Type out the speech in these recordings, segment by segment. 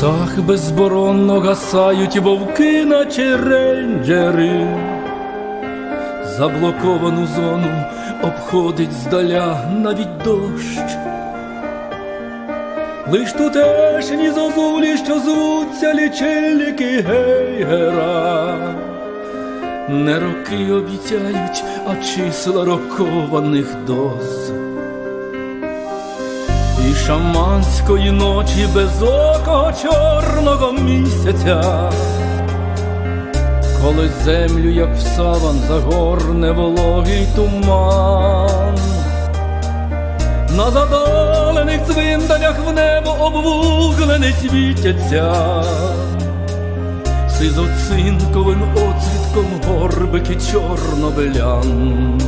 лісах безборонно гасають вовки, наче рейнджери. Заблоковану зону обходить здаля навіть дощ. Лиш тутешні зозулі, що звуться лічильники гейгера. Не роки обіцяють, а числа рокованих доз. І шаманської ночі без ока чорного місяця, коли землю, як в саван, загорне вологий туман, на задалених цвинтарях в небо обвуглене світяться, сизоцинковим оцвітком горбики чорнобилян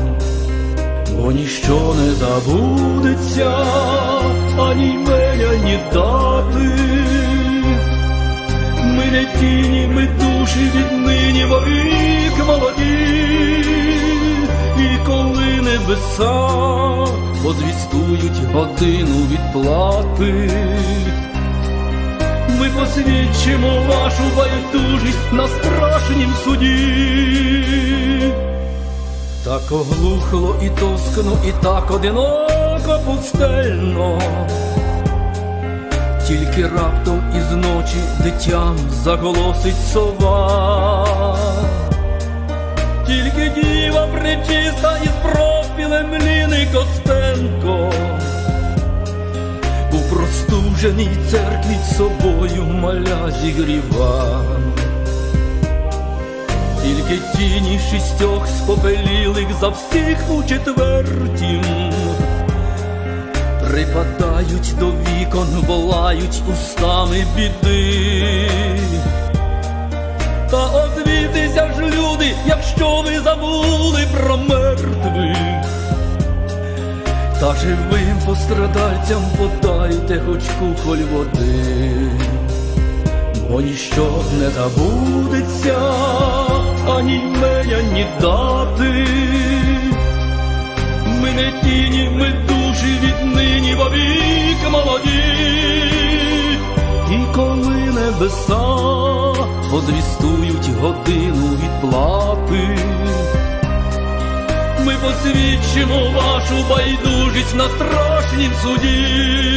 бо ніщо не забудеться, ані імея, ні дати. Ми не тіні, ми душі віднині вовік молоді, і коли небеса позвістують годину відплати. Ми посвідчимо вашу байдужість на страшнім суді. Так оглухло і тоскно, і так одиноко пустельно, тільки раптом із ночі дитям заголосить сова, тільки діва причиста із профілем Ліни Костенко, у простуженій церкві собою маля зігріва. Тільки тіні шістьох спопелілих за всіх у четвертім Припадають до вікон, волають устами біди. Та озвітися ж люди, якщо ви забули про мертвих. Та живим пострадальцям подайте хоч кухоль води бо ніщо не забудеться, ані імея, ні дати. Ми не тіні, ми душі віднині вовік молоді, і коли небеса позвістують годину відплати. Ми посвідчимо вашу байдужість на страшнім суді.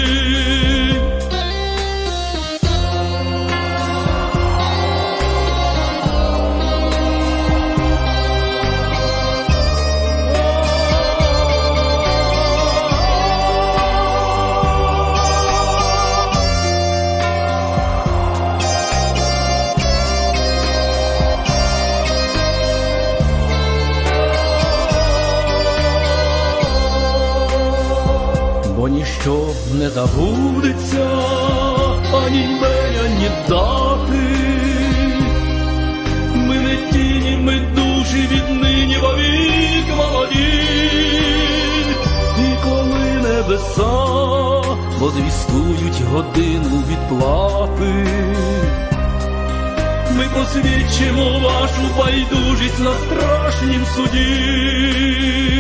Ніщо не забудеться, ані імея, ні дати. Ми не тіні, ми душі віднині вовік молоді, і коли небеса возвістують годину відплати. Ми посвідчимо вашу байдужість на страшнім суді.